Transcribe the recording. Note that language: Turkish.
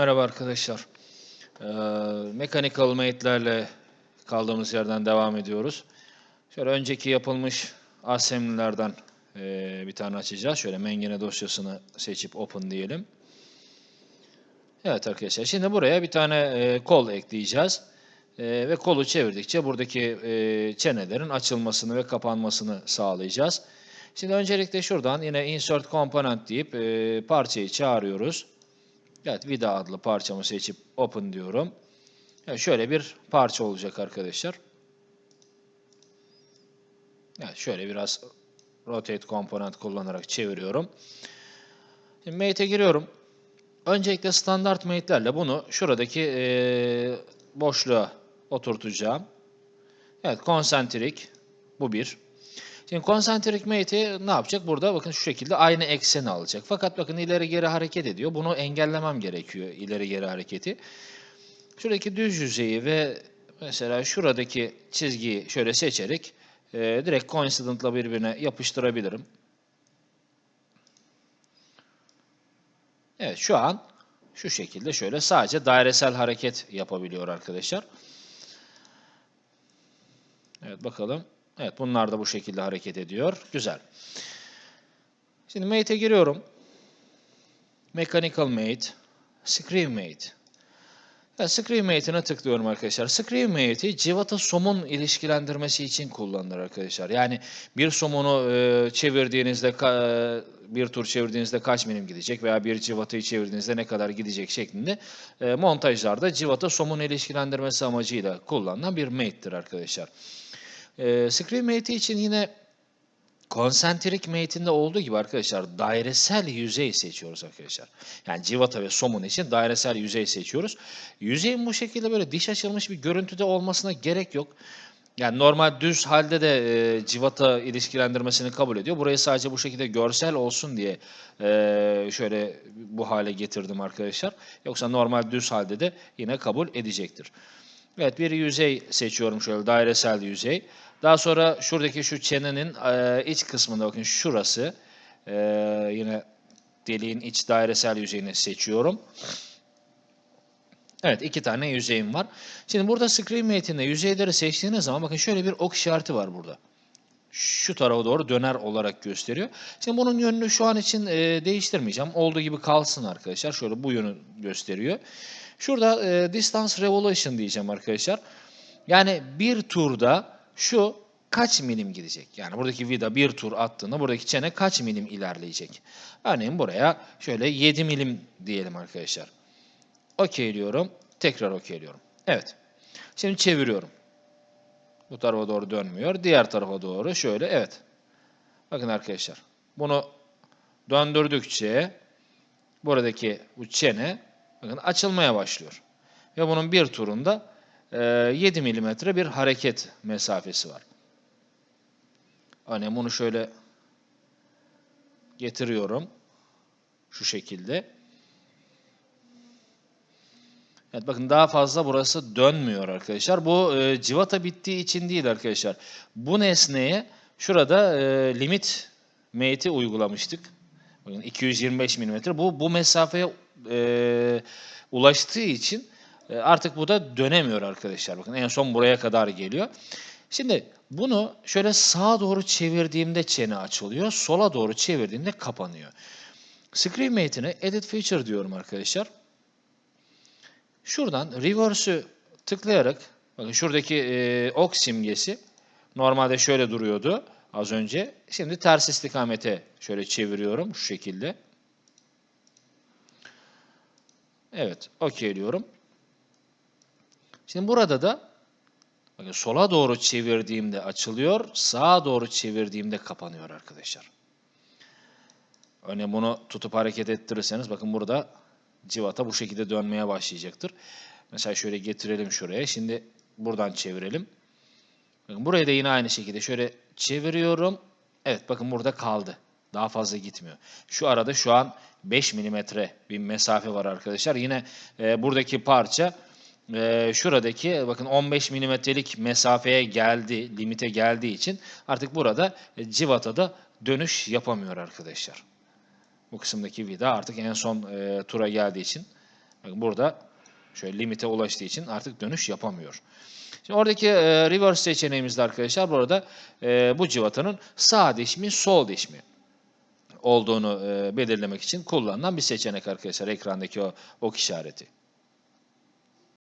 Merhaba arkadaşlar. Ee, Mechanical Mate'lerle kaldığımız yerden devam ediyoruz. Şöyle önceki yapılmış assembly'lerden e, bir tane açacağız. Şöyle mengene dosyasını seçip open diyelim. Evet arkadaşlar şimdi buraya bir tane e, kol ekleyeceğiz. E, ve kolu çevirdikçe buradaki e, çenelerin açılmasını ve kapanmasını sağlayacağız. Şimdi öncelikle şuradan yine insert component deyip e, parçayı çağırıyoruz. Evet vida adlı parçamı seçip open diyorum. Yani şöyle bir parça olacak arkadaşlar. Evet şöyle biraz rotate component kullanarak çeviriyorum. Şimdi mate'e giriyorum. Öncelikle standart mate'lerle bunu şuradaki eee, boşluğa oturtacağım. Evet konsentrik bu bir. Şimdi konsentrik mate'i ne yapacak? Burada bakın şu şekilde aynı ekseni alacak. Fakat bakın ileri geri hareket ediyor. Bunu engellemem gerekiyor ileri geri hareketi. Şuradaki düz yüzeyi ve mesela şuradaki çizgiyi şöyle seçerek e, direkt coincident'la birbirine yapıştırabilirim. Evet şu an şu şekilde şöyle sadece dairesel hareket yapabiliyor arkadaşlar. Evet bakalım. Evet bunlar da bu şekilde hareket ediyor. Güzel. Şimdi Mate'e giriyorum. Mechanical Mate, Screen Mate. Ya Screen Mate'ine tıklıyorum arkadaşlar. Screen Mate'i civata somun ilişkilendirmesi için kullanılır arkadaşlar. Yani bir somunu e, çevirdiğinizde e, bir tur çevirdiğinizde kaç milim gidecek veya bir civatayı çevirdiğinizde ne kadar gidecek şeklinde e, montajlarda civata somun ilişkilendirmesi amacıyla kullanılan bir mate'tir arkadaşlar. E, Screen Mate için yine konsentrik mate'inde olduğu gibi arkadaşlar dairesel yüzey seçiyoruz arkadaşlar. Yani civata ve somun için dairesel yüzey seçiyoruz. Yüzeyin bu şekilde böyle diş açılmış bir görüntüde olmasına gerek yok. Yani normal düz halde de e, civata ilişkilendirmesini kabul ediyor. Burayı sadece bu şekilde görsel olsun diye e, şöyle bu hale getirdim arkadaşlar. Yoksa normal düz halde de yine kabul edecektir. Evet bir yüzey seçiyorum şöyle dairesel yüzey. Daha sonra şuradaki şu çenenin e, iç kısmında bakın şurası. E, yine deliğin iç dairesel yüzeyini seçiyorum. Evet iki tane yüzeyim var. Şimdi burada screen mate'inde yüzeyleri seçtiğiniz zaman bakın şöyle bir ok işareti var burada. Şu tarafa doğru döner olarak gösteriyor. Şimdi bunun yönünü şu an için e, değiştirmeyeceğim. Olduğu gibi kalsın arkadaşlar. Şöyle bu yönü gösteriyor. Şurada e, distance revolution diyeceğim arkadaşlar. Yani bir turda şu kaç milim gidecek? Yani buradaki vida bir tur attığında buradaki çene kaç milim ilerleyecek? Örneğin buraya şöyle 7 milim diyelim arkadaşlar. Okeyliyorum. Tekrar okeyliyorum. Evet. Şimdi çeviriyorum. Bu tarafa doğru dönmüyor. Diğer tarafa doğru şöyle. Evet. Bakın arkadaşlar. Bunu döndürdükçe buradaki bu çene bakın açılmaya başlıyor. Ve bunun bir turunda e, 7 milimetre bir hareket mesafesi var. Örneğin bunu şöyle getiriyorum. Şu şekilde. Evet bakın daha fazla burası dönmüyor arkadaşlar. Bu e, civata bittiği için değil arkadaşlar. Bu nesneye şurada e, limit mate'i uygulamıştık. Bakın 225 mm. Bu bu mesafeye e, ulaştığı için e, artık bu da dönemiyor arkadaşlar. Bakın en son buraya kadar geliyor. Şimdi bunu şöyle sağa doğru çevirdiğimde çene açılıyor. Sola doğru çevirdiğimde kapanıyor. Screen Mate'ine Edit Feature diyorum arkadaşlar. Şuradan reverse'ü tıklayarak bakın şuradaki e, ok simgesi normalde şöyle duruyordu az önce. Şimdi ters istikamete şöyle çeviriyorum şu şekilde. Evet, okeyliyorum. Şimdi burada da bakın sola doğru çevirdiğimde açılıyor, sağa doğru çevirdiğimde kapanıyor arkadaşlar. Örneğin bunu tutup hareket ettirirseniz bakın burada civata bu şekilde dönmeye başlayacaktır. Mesela şöyle getirelim şuraya. Şimdi buradan çevirelim. Bakın buraya da yine aynı şekilde şöyle çeviriyorum. Evet bakın burada kaldı. Daha fazla gitmiyor. Şu arada şu an 5 milimetre bir mesafe var arkadaşlar. Yine e, buradaki parça e, şuradaki bakın 15 milimetrelik mesafeye geldi, limite geldiği için artık burada e, civatada dönüş yapamıyor arkadaşlar. Bu kısımdaki vida artık en son e, tura geldiği için bakın burada şöyle limite ulaştığı için artık dönüş yapamıyor. Şimdi oradaki e, reverse seçeneğimizde arkadaşlar burada e, bu civatanın sağ değişimi sol değişimi olduğunu belirlemek için kullanılan bir seçenek arkadaşlar ekrandaki o ok işareti.